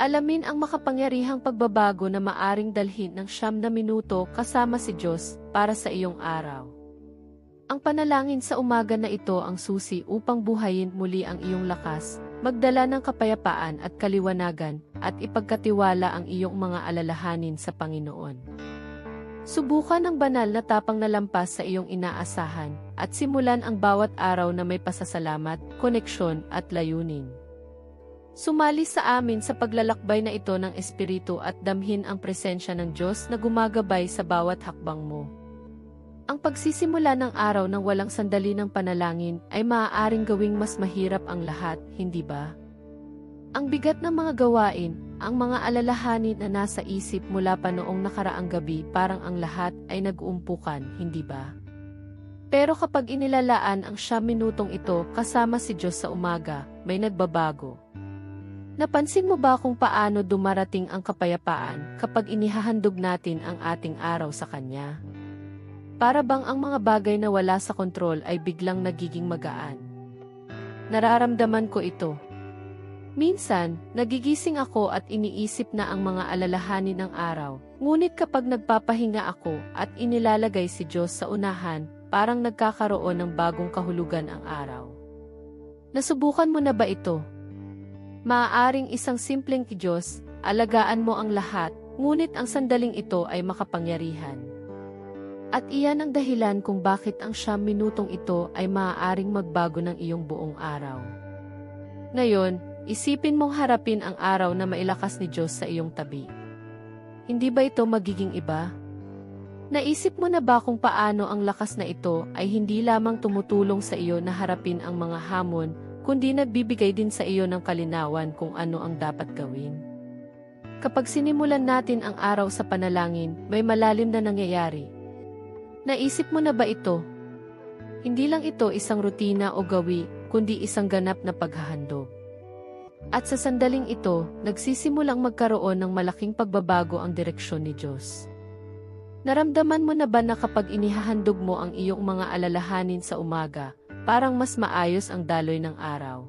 Alamin ang makapangyarihang pagbabago na maaring dalhin ng siyam na minuto kasama si Diyos para sa iyong araw. Ang panalangin sa umaga na ito ang susi upang buhayin muli ang iyong lakas, magdala ng kapayapaan at kaliwanagan, at ipagkatiwala ang iyong mga alalahanin sa Panginoon. Subukan ang banal na tapang na lampas sa iyong inaasahan, at simulan ang bawat araw na may pasasalamat, koneksyon at layunin. Sumali sa amin sa paglalakbay na ito ng Espiritu at damhin ang presensya ng Diyos na gumagabay sa bawat hakbang mo. Ang pagsisimula ng araw ng walang sandali ng panalangin ay maaaring gawing mas mahirap ang lahat, hindi ba? Ang bigat ng mga gawain, ang mga alalahanin na nasa isip mula pa noong nakaraang gabi parang ang lahat ay nag-uumpukan, hindi ba? Pero kapag inilalaan ang siyam minutong ito kasama si Diyos sa umaga, may nagbabago. Napansin mo ba kung paano dumarating ang kapayapaan kapag inihahandog natin ang ating araw sa Kanya? Para bang ang mga bagay na wala sa kontrol ay biglang nagiging magaan? Nararamdaman ko ito. Minsan, nagigising ako at iniisip na ang mga alalahanin ng araw, ngunit kapag nagpapahinga ako at inilalagay si Diyos sa unahan, parang nagkakaroon ng bagong kahulugan ang araw. Nasubukan mo na ba ito? Maaaring isang simpleng Diyos, alagaan mo ang lahat, ngunit ang sandaling ito ay makapangyarihan. At iyan ang dahilan kung bakit ang siyam minutong ito ay maaaring magbago ng iyong buong araw. Ngayon, isipin mong harapin ang araw na mailakas ni Diyos sa iyong tabi. Hindi ba ito magiging iba? Naisip mo na ba kung paano ang lakas na ito ay hindi lamang tumutulong sa iyo na harapin ang mga hamon, kundi nagbibigay din sa iyo ng kalinawan kung ano ang dapat gawin? Kapag sinimulan natin ang araw sa panalangin, may malalim na nangyayari. Naisip mo na ba ito? Hindi lang ito isang rutina o gawi, kundi isang ganap na paghahandog. At sa sandaling ito, nagsisimulang magkaroon ng malaking pagbabago ang direksyon ni Diyos. Naramdaman mo na ba na kapag inihahandog mo ang iyong mga alalahanin sa umaga, parang mas maayos ang daloy ng araw?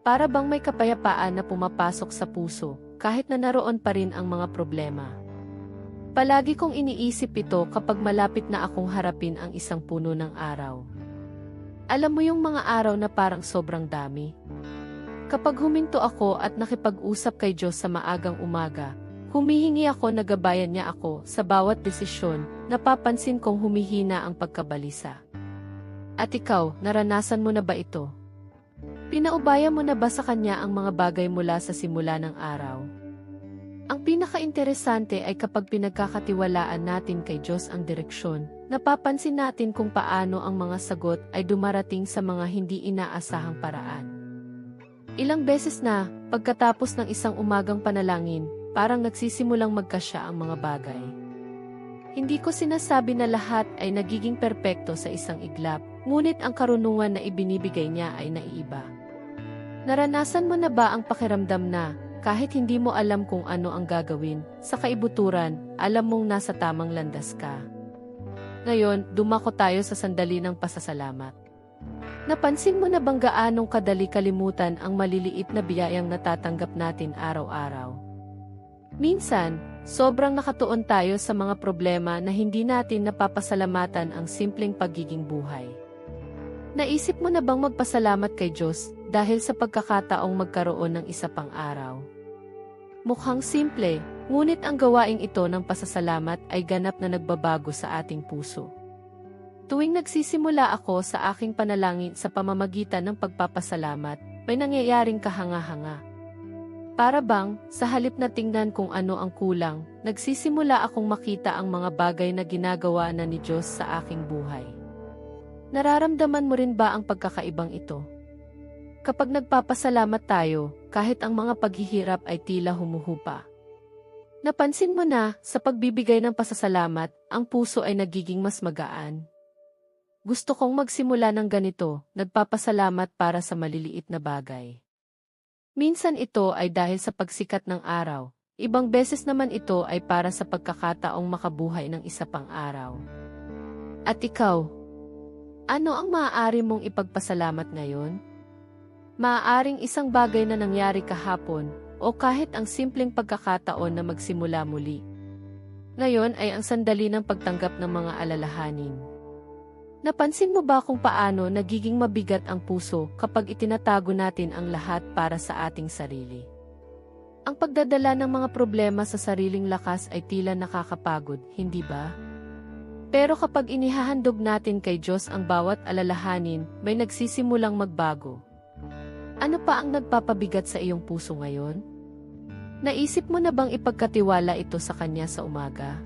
Para bang may kapayapaan na pumapasok sa puso, kahit na naroon pa rin ang mga problema? Palagi kong iniisip ito kapag malapit na akong harapin ang isang puno ng araw. Alam mo yung mga araw na parang sobrang dami? Kapag huminto ako at nakipag-usap kay Diyos sa maagang umaga, humihingi ako na gabayan niya ako sa bawat desisyon, napapansin kong humihina ang pagkabalisa. At ikaw, naranasan mo na ba ito? Pinaubaya mo na ba sa kanya ang mga bagay mula sa simula ng araw? Ang pinaka-interesante ay kapag pinagkakatiwalaan natin kay Diyos ang direksyon, napapansin natin kung paano ang mga sagot ay dumarating sa mga hindi inaasahang paraan. Ilang beses na, pagkatapos ng isang umagang panalangin, parang nagsisimulang magkasya ang mga bagay. Hindi ko sinasabi na lahat ay nagiging perpekto sa isang iglap, ngunit ang karunungan na ibinibigay niya ay naiiba. Naranasan mo na ba ang pakiramdam na, kahit hindi mo alam kung ano ang gagawin, sa kaibuturan, alam mong nasa tamang landas ka. Ngayon, dumako tayo sa sandali ng pasasalamat. Napansin mo na bang gaanong kadali kalimutan ang maliliit na biyayang natatanggap natin araw-araw? Minsan, sobrang nakatuon tayo sa mga problema na hindi natin napapasalamatan ang simpleng pagiging buhay. Naisip mo na bang magpasalamat kay Diyos dahil sa pagkakataong magkaroon ng isa pang araw. Mukhang simple, ngunit ang gawaing ito ng pasasalamat ay ganap na nagbabago sa ating puso. Tuwing nagsisimula ako sa aking panalangin sa pamamagitan ng pagpapasalamat, may nangyayaring kahanga-hanga. Para bang, sa halip na tingnan kung ano ang kulang, nagsisimula akong makita ang mga bagay na ginagawa na ni Diyos sa aking buhay. Nararamdaman mo rin ba ang pagkakaibang ito? Kapag nagpapasalamat tayo, kahit ang mga paghihirap ay tila humuhupa. Napansin mo na, sa pagbibigay ng pasasalamat, ang puso ay nagiging mas magaan. Gusto kong magsimula ng ganito, nagpapasalamat para sa maliliit na bagay. Minsan ito ay dahil sa pagsikat ng araw, ibang beses naman ito ay para sa pagkakataong makabuhay ng isa pang araw. At ikaw, ano ang maaari mong ipagpasalamat ngayon? Maaaring isang bagay na nangyari kahapon, o kahit ang simpleng pagkakataon na magsimula muli. Ngayon ay ang sandali ng pagtanggap ng mga alalahanin. Napansin mo ba kung paano nagiging mabigat ang puso kapag itinatago natin ang lahat para sa ating sarili? Ang pagdadala ng mga problema sa sariling lakas ay tila nakakapagod, hindi ba? Pero kapag inihahandog natin kay Diyos ang bawat alalahanin, may nagsisimulang magbago. Ano pa ang nagpapabigat sa iyong puso ngayon? Naisip mo na bang ipagkatiwala ito sa Kanya sa umaga?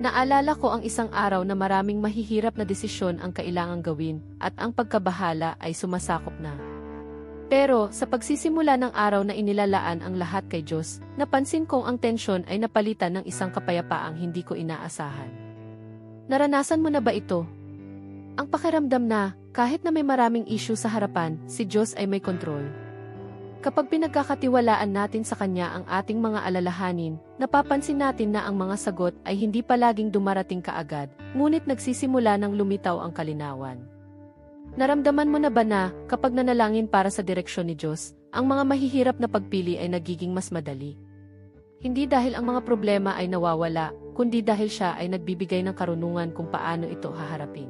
Naalala ko ang isang araw na maraming mahihirap na desisyon ang kailangang gawin at ang pagkabahala ay sumasakop na. Pero sa pagsisimula ng araw na inilalaan ang lahat kay Diyos, napansin kong ang tensyon ay napalitan ng isang kapayapaang hindi ko inaasahan. Naranasan mo na ba ito? Ang pakiramdam na, kahit na may maraming issue sa harapan, si Diyos ay may kontrol. Kapag pinagkakatiwalaan natin sa Kanya ang ating mga alalahanin, napapansin natin na ang mga sagot ay hindi palaging dumarating kaagad, ngunit nagsisimula ng lumitaw ang kalinawan. Naramdaman mo na ba na, kapag nanalangin para sa direksyon ni Diyos, ang mga mahihirap na pagpili ay nagiging mas madali? Hindi dahil ang mga problema ay nawawala, kundi dahil siya ay nagbibigay ng karunungan kung paano ito haharapin.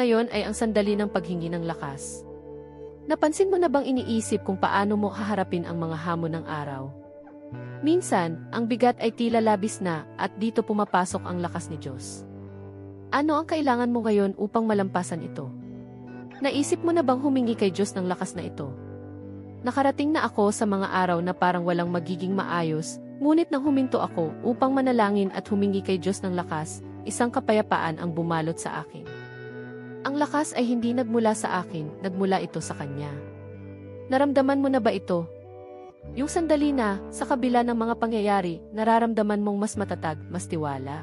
Ngayon ay ang sandali ng paghingi ng lakas. Napansin mo na bang iniisip kung paano mo haharapin ang mga hamon ng araw? Minsan, ang bigat ay tila labis na at dito pumapasok ang lakas ni Diyos. Ano ang kailangan mo ngayon upang malampasan ito? Naisip mo na bang humingi kay Diyos ng lakas na ito? Nakarating na ako sa mga araw na parang walang magiging maayos, ngunit nang huminto ako upang manalangin at humingi kay Diyos ng lakas, isang kapayapaan ang bumalot sa akin. Ang lakas ay hindi nagmula sa akin, nagmula ito sa Kanya. Naramdaman mo na ba ito? Yung sandali na, sa kabila ng mga pangyayari, nararamdaman mong mas matatag, mas tiwala.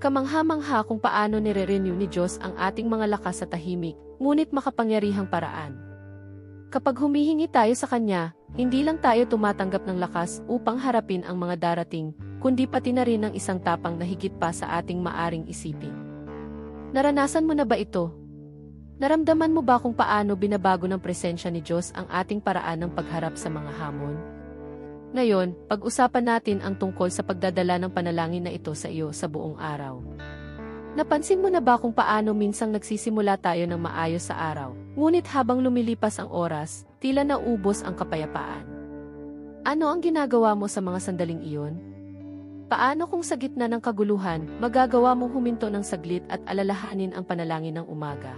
Kamangha-mangha kung paano nire-renew ni Diyos ang ating mga lakas sa tahimik, ngunit makapangyarihang paraan. Kapag humihingi tayo sa Kanya, hindi lang tayo tumatanggap ng lakas upang harapin ang mga darating, kundi pati na rin ng isang tapang na higit pa sa ating maaring isipin. Naranasan mo na ba ito? Naramdaman mo ba kung paano binabago ng presensya ni Diyos ang ating paraan ng pagharap sa mga hamon? Ngayon, pag-usapan natin ang tungkol sa pagdadala ng panalangin na ito sa iyo sa buong araw. Napansin mo na ba kung paano minsang nagsisimula tayo ng maayos sa araw, ngunit habang lumilipas ang oras, tila naubos ang kapayapaan? Ano ang ginagawa mo sa mga sandaling iyon? Paano kung sa gitna ng kaguluhan, magagawa mong huminto ng saglit at alalahanin ang panalangin ng umaga?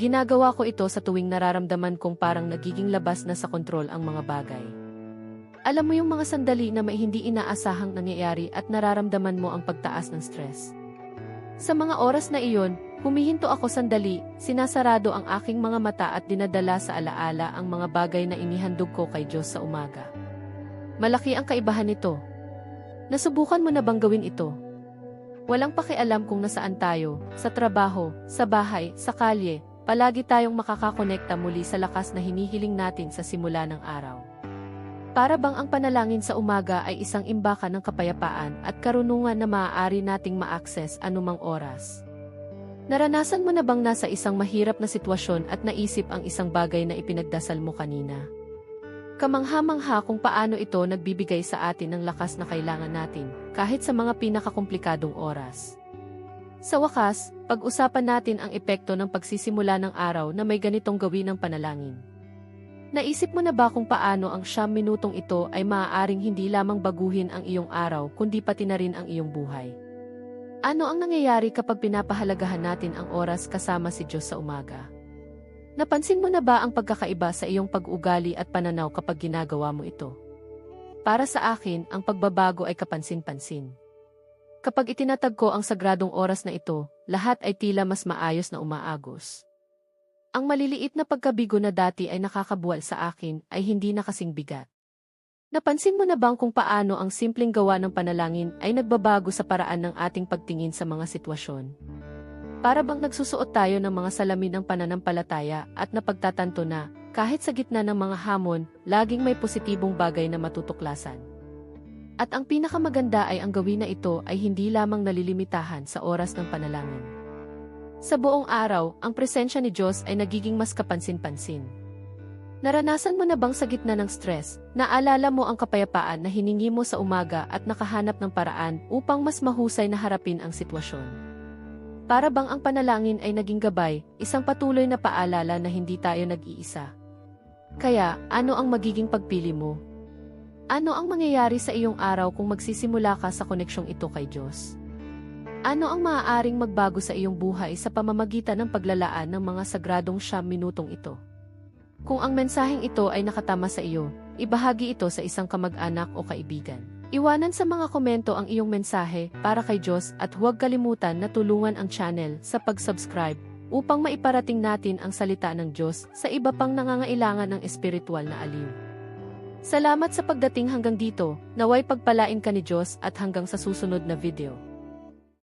Ginagawa ko ito sa tuwing nararamdaman kong parang nagiging labas na sa kontrol ang mga bagay. Alam mo yung mga sandali na may hindi inaasahang nangyayari at nararamdaman mo ang pagtaas ng stress. Sa mga oras na iyon, humihinto ako sandali, sinasarado ang aking mga mata at dinadala sa alaala ang mga bagay na inihandog ko kay Diyos sa umaga. Malaki ang kaibahan nito, Nasubukan mo na bang gawin ito? Walang pakialam kung nasaan tayo, sa trabaho, sa bahay, sa kalye, palagi tayong makakakonekta muli sa lakas na hinihiling natin sa simula ng araw. Para bang ang panalangin sa umaga ay isang imbakan ng kapayapaan at karunungan na maaari nating ma-access anumang oras. Naranasan mo na bang nasa isang mahirap na sitwasyon at naisip ang isang bagay na ipinagdasal mo kanina? Kamangha-mangha kung paano ito nagbibigay sa atin ng lakas na kailangan natin, kahit sa mga pinakakomplikadong oras. Sa wakas, pag-usapan natin ang epekto ng pagsisimula ng araw na may ganitong gawin ng panalangin. Naisip mo na ba kung paano ang siyam minutong ito ay maaaring hindi lamang baguhin ang iyong araw kundi pati na rin ang iyong buhay? Ano ang nangyayari kapag pinapahalagahan natin ang oras kasama si Diyos sa umaga? Napansin mo na ba ang pagkakaiba sa iyong pag-ugali at pananaw kapag ginagawa mo ito? Para sa akin, ang pagbabago ay kapansin-pansin. Kapag itinatag ko ang sagradong oras na ito, lahat ay tila mas maayos na umaagos. Ang maliliit na pagkabigo na dati ay nakakabuwal sa akin ay hindi na kasing bigat. Napansin mo na bang kung paano ang simpleng gawa ng panalangin ay nagbabago sa paraan ng ating pagtingin sa mga sitwasyon? Para bang nagsusuot tayo ng mga salamin ng pananampalataya at napagtatanto na, kahit sa gitna ng mga hamon, laging may positibong bagay na matutuklasan. At ang pinakamaganda ay ang gawin na ito ay hindi lamang nalilimitahan sa oras ng panalangin. Sa buong araw, ang presensya ni Diyos ay nagiging mas kapansin-pansin. Naranasan mo na bang sa gitna ng stress, naalala mo ang kapayapaan na hiningi mo sa umaga at nakahanap ng paraan upang mas mahusay na harapin ang sitwasyon? Para bang ang panalangin ay naging gabay, isang patuloy na paalala na hindi tayo nag-iisa. Kaya, ano ang magiging pagpili mo? Ano ang mangyayari sa iyong araw kung magsisimula ka sa koneksyong ito kay Diyos? Ano ang maaaring magbago sa iyong buhay sa pamamagitan ng paglalaan ng mga sagradong siyam minutong ito? Kung ang mensaheng ito ay nakatama sa iyo, ibahagi ito sa isang kamag-anak o kaibigan. Iwanan sa mga komento ang iyong mensahe para kay Diyos at huwag kalimutan na tulungan ang channel sa pag-subscribe upang maiparating natin ang salita ng Diyos sa iba pang nangangailangan ng espiritual na aliw. Salamat sa pagdating hanggang dito, naway pagpalain ka ni Diyos at hanggang sa susunod na video.